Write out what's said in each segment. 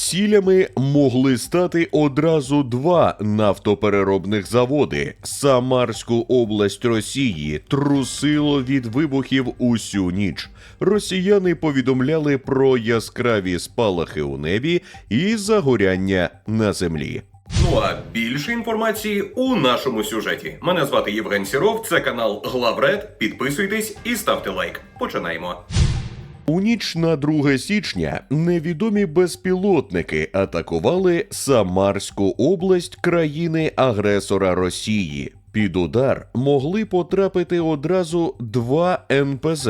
Цілями могли стати одразу два нафтопереробних заводи. Самарську область Росії трусило від вибухів усю ніч. Росіяни повідомляли про яскраві спалахи у небі і загоряння на землі. Ну а більше інформації у нашому сюжеті. Мене звати Євген Сіров, це канал Главред. Підписуйтесь і ставте лайк. Починаємо. У ніч на 2 січня невідомі безпілотники атакували Самарську область країни-агресора Росії. Під удар могли потрапити одразу два НПЗ.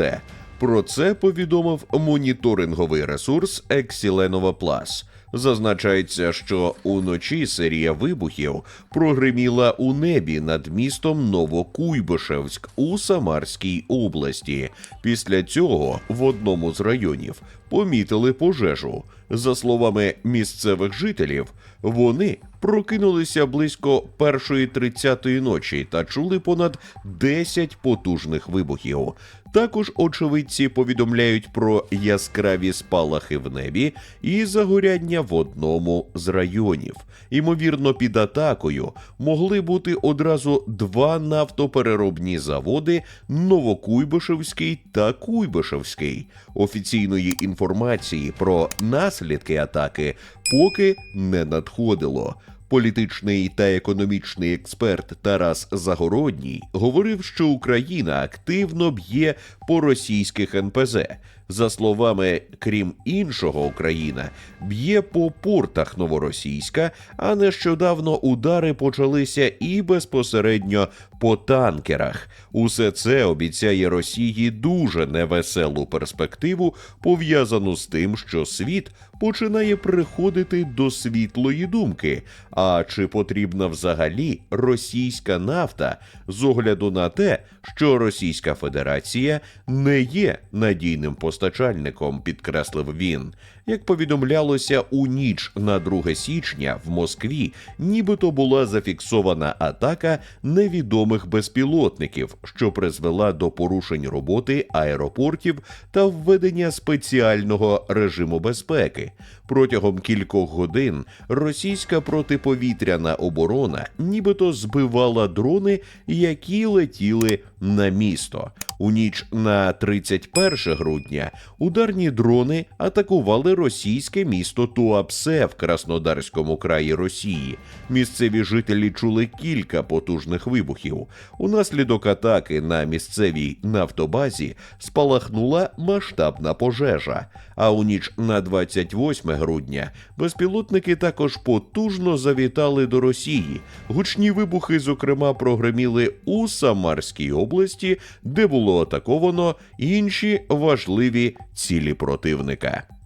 Про це повідомив моніторинговий ресурс Excelenova Plus. Зазначається, що уночі серія вибухів прогриміла у небі над містом Новокуйбишевськ у Самарській області. Після цього в одному з районів помітили пожежу. За словами місцевих жителів, вони прокинулися близько першої тридцятої ночі та чули понад 10 потужних вибухів. Також очевидці повідомляють про яскраві спалахи в небі і загоряння в одному з районів. Ймовірно, під атакою могли бути одразу два нафтопереробні заводи Новокуйбишевський та Куйбишевський. Офіційної інформації про наслідки атаки поки не надходило. Політичний та економічний експерт Тарас Загородній говорив, що Україна активно б'є по російських НПЗ. За словами, крім іншого, Україна б'є по портах Новоросійська, а нещодавно удари почалися і безпосередньо по танкерах. Усе це обіцяє Росії дуже невеселу перспективу, пов'язану з тим, що світ починає приходити до світлої думки. А чи потрібна взагалі російська нафта з огляду на те, що Російська Федерація не є надійним постачальником, підкреслив він. Як повідомлялося у ніч на 2 січня в Москві, нібито була зафіксована атака невідомих безпілотників, що призвела до порушень роботи аеропортів та введення спеціального режиму безпеки. Протягом кількох годин російська протиповітряна оборона нібито збивала дрони, які летіли на місто. У ніч на 31 грудня ударні дрони атакували російське місто Туапсе в Краснодарському краї Росії. Місцеві жителі чули кілька потужних вибухів. Унаслідок атаки на місцевій нафтобазі спалахнула масштабна пожежа. А у ніч на 28 грудня безпілотники також потужно завітали до Росії. Гучні вибухи, зокрема, прогреміли у Самарській області, де було атаковано інші важливі цілі противника.